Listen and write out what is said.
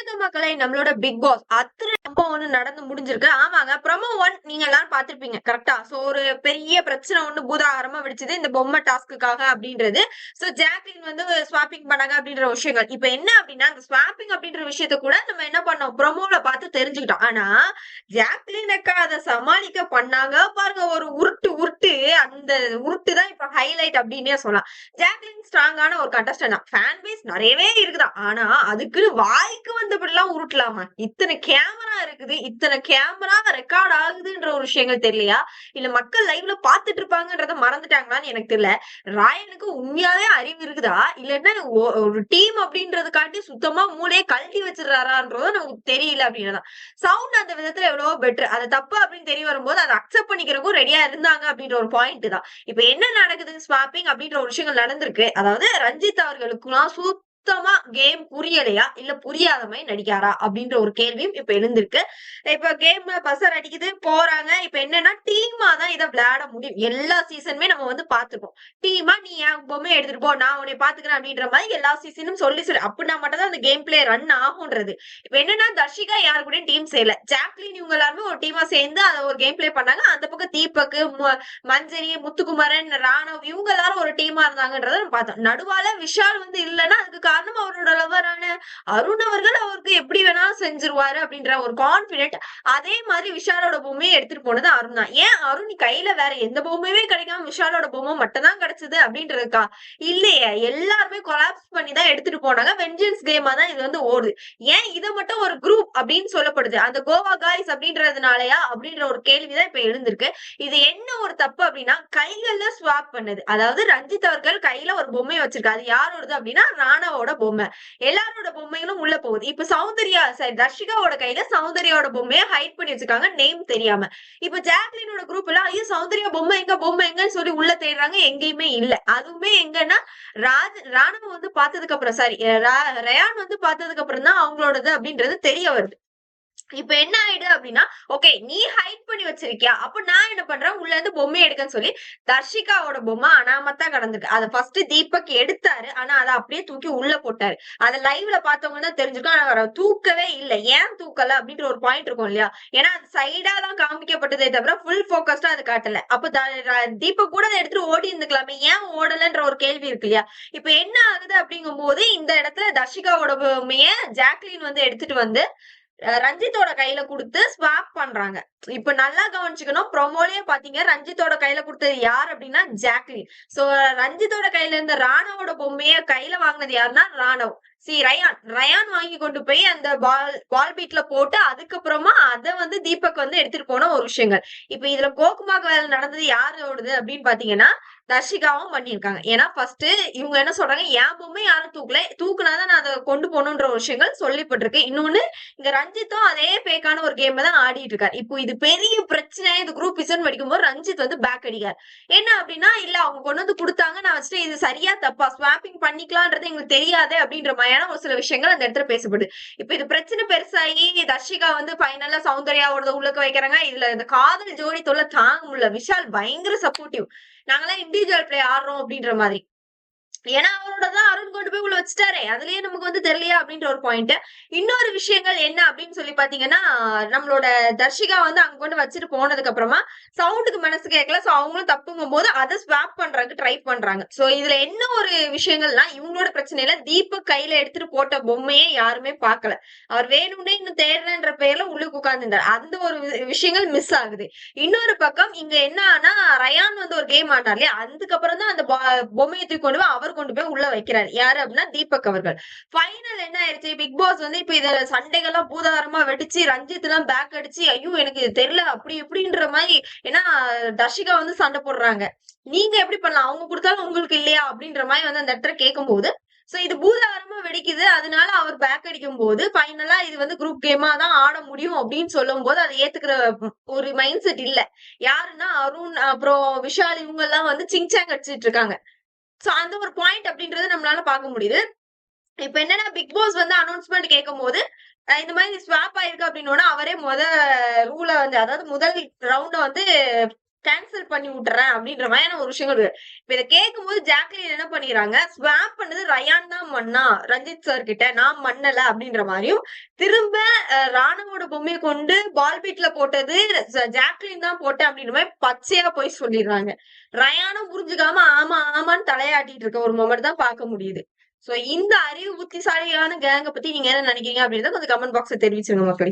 வணக்கம் மக்களை நம்மளோட பிக் பாஸ் அத்தனை சம்பவம் ஒண்ணு நடந்து முடிஞ்சிருக்கு. ஆமாங்க ப்ரமோ ஒன் நீங்க எல்லாரும் பாத்திருப்பீங்க கரெக்டா சோ ஒரு பெரிய பிரச்சனை ஒண்ணு பூதாகரமா வெடிச்சது இந்த பொம்மை டாஸ்க்குக்காக அப்படின்றது. சோ ஜாக்லின் வந்து ஸ்வாப்பிங் பண்ணாங்க அப்படின்ற விஷயங்கள். இப்ப என்ன அப்படின்னா அந்த ஸ்வாப்பிங் அப்படின்ற விஷயத்த கூட நம்ம என்ன பண்ணோம்? ப்ரொமோல பார்த்து தெரிஞ்சுக்கிட்டோம். ஆனா ஜாக்லின் அக்கா அதை சமாளிக்க பண்ணாங்க. பாருங்க ஒரு உருட்டு உருட்டு அந்த உருட்டு தான் இப்ப ஹைலைட் அப்படின்னே சொல்லலாம். ஜாக்லின் ஸ்ட்ராங்கான ஒரு கண்டஸ்டன் தான். ஃபேன் பேஸ் நிறையவே இருக்குதான். ஆனா அதுக்கு வாய்க்கு வந்து வந்தபடிலாம் உருட்டலாமா? இத்தனை கேமரா இருக்குது இத்தனை கேமரா ரெக்கார்ட் ஆகுதுன்ற ஒரு விஷயங்கள் தெரியலையா? இல்ல மக்கள் லைவ்ல பாத்துட்டு இருப்பாங்கன்றத மறந்துட்டாங்களான்னு எனக்கு தெரியல. ராயனுக்கு உண்மையாவே அறிவு இருக்குதா? இல்லன்னா ஒரு டீம் அப்படின்றதுக்காண்டி சுத்தமா மூளையை கழட்டி வச்சிடறாரான்றதும் நமக்கு தெரியல அப்படின்றதான் சவுண்ட் அந்த விதத்துல எவ்வளவோ பெட்டர் அது தப்பு அப்படின்னு தெரிய வரும்போது அதை அக்செப்ட் பண்ணிக்கிறக்கும் ரெடியா இருந்தாங்க அப்படின்ற ஒரு பாயிண்ட் தான். இப்ப என்ன நடக்குது? ஸ்வாப்பிங் அப்படின்ற ஒரு விஷயங்கள் நடந்திருக்கு. அதாவது ரஞ்சித் அவர்களுக்குலாம் சுத்தமா கேம் புரியலையா? இல்ல புரியாத மாதிரி நடிக்காரா? அப்படின்ற ஒரு கேள்வியும் இப்ப எழுந்திருக்கு. இப்ப கேம்ல பசர் அடிக்குது போறாங்க. இப்ப என்னன்னா டீமா தான் இதை விளையாட முடியும். எல்லா சீசனுமே நம்ம வந்து பாத்துருக்கோம் டீமா நீ என் பொம்மை எடுத்துட்டு போ நான் உன்னை பாத்துக்கிறேன் அப்படின்ற மாதிரி எல்லா சீசனும் சொல்லி சொல்லி. அப்படின்னா மட்டும் தான் அந்த கேம் பிளே ரன் ஆகும்ன்றது. இப்ப என்னன்னா தர்ஷிகா யாரு கூடயும் டீம் செய்யல ஜாக்லின் இவங்க எல்லாருமே ஒரு டீமா சேர்ந்து அதை ஒரு கேம் பிளே பண்ணாங்க. அந்த பக்கம் தீபக் மு- மஞ்சரி முத்துக்குமரன் ராணவ் இவங்க எல்லாரும் ஒரு டீமா இருந்தாங்கன்றத நம்ம பார்த்தோம். நடுவால விஷால் வந்து இல்லைன்னா அதுக்கு காரணம் அவரோட லவரான அருண் அவர்கள் அவருக்கு எப்படி வேணாலும் செஞ்சிருவாரு அப்படின்ற ஒரு கான்பிடென்ட் அதே மாதிரி விஷாலோட பொம்மையை எடுத்துட்டு போனது அருண் தான். ஏன் அருண் கையில வேற எந்த பொம்மையுமே கிடைக்காம விஷாலோட பொம்மை மட்டும் தான் கிடைச்சது அப்படின்றதுக்கா? இல்லையே எல்லாருமே கொலாப்ஸ் பண்ணி தான் எடுத்துட்டு போனாங்க. வெஞ்சன்ஸ் கேமா தான் இது வந்து ஓடுது. ஏன் இதை மட்டும் ஒரு குரூப் அப்படின்னு சொல்லப்படுது? அந்த கோவா காய்ஸ் அப்படின்றதுனாலயா அப்படின்ற ஒரு கேள்விதான் இப்ப எழுந்திருக்கு. இது என்ன ஒரு தப்பு அப்படின்னா கைகள்ல ஸ்வாப் பண்ணது. அதாவது ரஞ்சித் அவர்கள் கையில ஒரு பொம்மையை வச்சிருக்காரு. யாரோடது அப்படின்னா ராணாவோட பொம்மை. எல்லாரோட பொம்மைகளும் உள்ள போகுது. இப்ப சௌந்தர்யா சரி ரஷிகாவோட கையில சௌந்தர்யாவோட பொம்மையை ஹைட் பண்ணி வச்சிருக்காங்க. நேம் தெரியாம. இப்ப ஜாக்லினோட குரூப் எல்லாம் ஐயோ சௌந்தர்யா பொம்மை எங்க பொம்மை எங்கன்னு சொல்லி உள்ள தேடுறாங்க. எங்கேயுமே இல்ல. அதுவுமே எங்கன்னா ராஜ் ராணுவம் வந்து பார்த்ததுக்கு அப்புறம் சாரி ரயான் வந்து பார்த்ததுக்கு அப்புறம் தான் அவங்களோடது அப்படின்றது தெரிய வருது. இப்ப என்ன ஆயிடுது அப்படின்னா ஓகே நீ ஹைட் பண்ணி வச்சிருக்கியா அப்ப நான் என்ன பண்றேன்? உள்ள இருந்து பொம்மை எடுக்கன்னு சொல்லி தர்ஷிகாவோட பொம்மை அனாமத்தா கடந்திருக்கு அதை ஃபர்ஸ்ட் தீபக் எடுத்தாரு. ஆனா அதை அப்படியே தூக்கி உள்ள போட்டாரு. அதை லைவ்ல பார்த்தவங்க தான் தெரிஞ்சிருக்கும். ஆனா அவரை தூக்கவே இல்லை. ஏன் தூக்கல? அப்படின்ற ஒரு பாயிண்ட் இருக்கும் இல்லையா? ஏன்னா அது சைடா தான் காமிக்கப்பட்டதே தவிர ஃபுல் போக்கஸ்டா அது காட்டல. அப்ப தீபக் கூட அதை எடுத்துட்டு ஓடி இருந்துக்கலாமே. ஏன் ஓடலன்ற ஒரு கேள்வி இருக்கு இல்லையா? இப்ப என்ன ஆகுது அப்படிங்கும் போது இந்த இடத்துல தர்ஷிகாவோட பொம்மைய ஜாக்லின் வந்து எடுத்துட்டு வந்து ரஞ்சித்தோட கையில கொடுத்து ஸ்வாப் பண்றாங்க. இப்ப நல்லா கவனிச்சுக்கணும். ப்ரொமோலயே பாத்தீங்க ரஞ்சித்தோட கையில கொடுத்தது யார் அப்படின்னா ஜாக்லின். சோ ரஞ்சித்தோட கையில இருந்த ராணவோட பொம்மைய கையில வாங்கினது யாருன்னா ராணவ். சி ரயான் ரயான் வாங்கி கொண்டு போய் அந்த பால் பால் பீட்ல போட்டு அதுக்கப்புறமா அதை வந்து தீபக் வந்து எடுத்துட்டு போன ஒரு விஷயங்கள். இப்ப இதுல கோகுமாக வேலை நடந்தது யாரோடது அப்படின்னு பாத்தீங்கன்னா தர்ஷிகாவும் பண்ணியிருக்காங்க. ஏன்னா ஃபர்ஸ்ட் இவங்க என்ன சொல்றாங்க என் பொம்மை யாரும் தூக்கல. தூக்குனாதான் நான் அதை கொண்டு போகணுன்ற ஒரு விஷயங்கள் சொல்லப்பட்டிருக்கு. இன்னொன்னு இங்க ரஞ்சித்தும் அதே பேக்கான ஒரு கேம் தான் ஆடிட்டு இருக்காரு. இப்போ இது பெரிய பிரச்சனை இது குரூப் இசன் படிக்கும்போது ரஞ்சித் வந்து பேக் அடிக்கார் என்ன அப்படின்னா இல்ல அவங்க கொண்டு வந்து கொடுத்தாங்க. நான் வச்சுட்டு இது சரியா தப்பா? ஸ்வாப்பிங் பண்ணிக்கலான்றது எங்களுக்கு தெரியாது அப்படின்ற மாதிரியான ஒரு சில விஷயங்கள் அந்த இடத்துல பேசப்படுது. இப்போ இது பிரச்சனை பெருசாகி தர்ஷிகா வந்து ஃபைனலா சௌந்தர்யாவோட உள்ளக்க வைக்கிறாங்க. இதுல இந்த காதல் ஜோடி தொல்லை தாங்க முடியல. விஷால் பயங்கர சப்போர்ட்டிவ் நாங்கெல்லாம் இண்டிவிஜுவல் பிளே ஆடுறோம் அப்படின்ற மாதிரி. ஏன்னா அவரோட தான் அருண் கொண்டு போய் உள்ள வச்சுட்டாரே. அதுலயே நமக்கு வந்து தெரியலையா அப்படின்ற ஒரு பாயிண்ட் இன்னொரு விஷயங்கள் என்ன அப்படின்னு சொல்லி பாத்தீங்கன்னா நம்மளோட தர்ஷிகா வந்து அங்க கொண்டு வச்சுட்டு போனதுக்கு அப்புறமா சவுண்டுக்கு மனசு கேட்கல. சோ அவங்களும் தப்புங்கும் போது அதை ஸ்வாப் பண்றாங்க ட்ரை பண்றாங்க. சோ இதுல என்ன ஒரு விஷயங்கள்னா இவங்களோட பிரச்சனையில தீபக் கையில எடுத்துட்டு போட்ட பொம்மையே யாருமே பாக்கல அவர் வேணும்னே இன்னும் தேடுறன்ற பேர்ல உள்ளுக்கு உட்கார்ந்துருந்தார். அந்த ஒரு வி- விஷயங்கள் மிஸ் ஆகுது. இன்னொரு பக்கம் இங்க என்ன ஆனா ரயான் வந்து ஒரு கேம் ஆட்டார் இல்லையா? அதுக்கப்புறம் தான் அந்த பொம்மையை தூக்கி கொண்டு போய் அவர் கொண்டு போய் உள்ள வைக்கிறார். யாரு அப்படின்னா தீபக் அவர்கள். ஃபைனல் என்ன ஆயிருச்சு? பிக் பாஸ் வந்து இப்ப இதுல சண்டைகள்லாம் பூதாரமா வெடிச்சு ரஞ்சித் எல்லாம் பேக் அடிச்சு ஐயோ எனக்கு இது தெரியல அப்படி இப்படின்ற மாதிரி ஏன்னா தர்ஷிகா வந்து சண்டை போடுறாங்க. நீங்க எப்படி பண்ணலாம்? அவங்க கொடுத்தாலும் உங்களுக்கு இல்லையா? அப்படின்ற மாதிரி வந்து அந்த இடத்துல கேட்கும்போது சோ இது பூதாகரமா வெடிக்குது. அதனால அவர் பேக் அடிக்கும் போது ஃபைனலா இது வந்து குரூப் கேமா தான் ஆட முடியும் அப்படின்னு சொல்லும் போது அதை ஏத்துக்கிற ஒரு மைண்ட் செட் இல்ல. யாருன்னா அருண் அப்புறம் விஷால் இவங்க எல்லாம் வந்து சிங்சாங் அடிச்சிட்டு இருக்காங்க. சோ அந்த ஒரு பாயிண்ட் அப்படின்றத நம்மளால பார்க்க முடியுது. இப்ப என்னன்னா பிக் பாஸ் வந்து அனௌன்ஸ்மெண்ட் கேட்கும் போது இந்த மாதிரி ஸ்வாப் ஆயிருக்கு அப்படின்னோட அவரே முத ரூல வந்து அதாவது முதல் ரவுண்ட வந்து கேன்சல் பண்ணி விட்டுறேன் அப்படின்ற மாதிரியான ஒரு விஷயங்கள் இருக்கு. இப்ப இதை கேட்கும் போது ஜாக்லின் என்ன பண்ணிடுறாங்க? ஸ்வாப் பண்ணது ரயான் தான் மண்ணா ரஞ்சித் சார் கிட்ட நான் மண்ணல அப்படின்ற மாதிரியும் திரும்ப அஹ், ராணுவோட பொம்மையை கொண்டு பால் பீட்ல போட்டது ஜாக்லின் தான் போட்டேன் அப்படின்ற மாதிரி பச்சையா போய் சொல்லிடுறாங்க. ரயானும் புரிஞ்சுக்காம ஆமா ஆமான்னு தலையாட்டிட்டு இருக்க ஒரு மொமெண்ட் தான் பார்க்க முடியுது. சோ இந்த அறிவு புத்திசாலியான கேங்க பத்தி நீங்க என்ன நினைக்கிறீங்க அப்படின்றத கொஞ்சம் கமெண்ட் பாக்ஸ்ல தெரிவிச்சிருங்க மக்களே.